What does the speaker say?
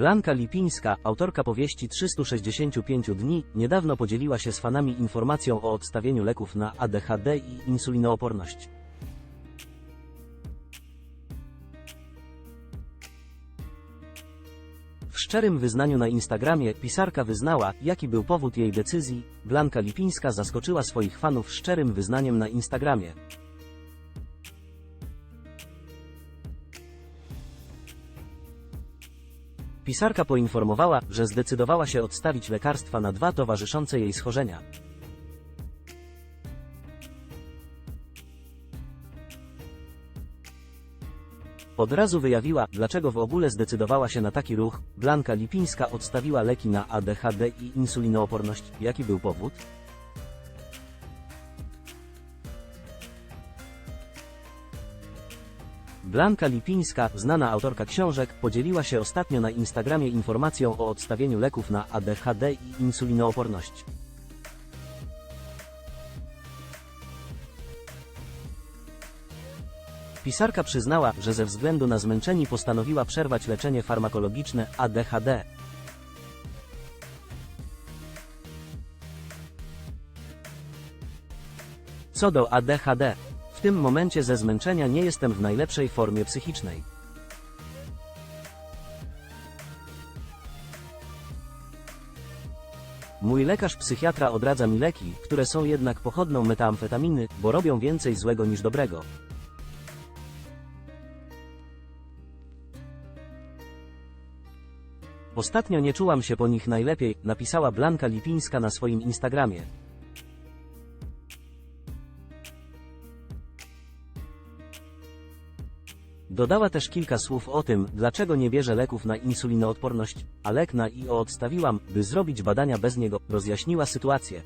Blanka Lipińska, autorka powieści 365 dni, niedawno podzieliła się z fanami informacją o odstawieniu leków na ADHD i insulinooporność. W szczerym wyznaniu na Instagramie pisarka wyznała, jaki był powód jej decyzji. Blanka Lipińska zaskoczyła swoich fanów szczerym wyznaniem na Instagramie. Pisarka poinformowała, że zdecydowała się odstawić lekarstwa na dwa towarzyszące jej schorzenia. Od razu wyjawiła, dlaczego w ogóle zdecydowała się na taki ruch. Blanka Lipińska odstawiła leki na ADHD i insulinooporność. Jaki był powód? Blanka Lipińska, znana autorka książek, podzieliła się ostatnio na Instagramie informacją o odstawieniu leków na ADHD i insulinooporność. Pisarka przyznała, że ze względu na zmęczenie postanowiła przerwać leczenie farmakologiczne ADHD. Co do ADHD, w tym momencie ze zmęczenia nie jestem w najlepszej formie psychicznej. Mój lekarz psychiatra odradza mi leki, które są jednak pochodną metamfetaminy, bo robią więcej złego niż dobrego. Ostatnio nie czułam się po nich najlepiej, napisała Blanka Lipińska na swoim Instagramie. Dodała też kilka słów o tym, dlaczego nie bierze leków na insulinoodporność, a lek na IO odstawiłam, by zrobić badania bez niego, rozjaśniła sytuację.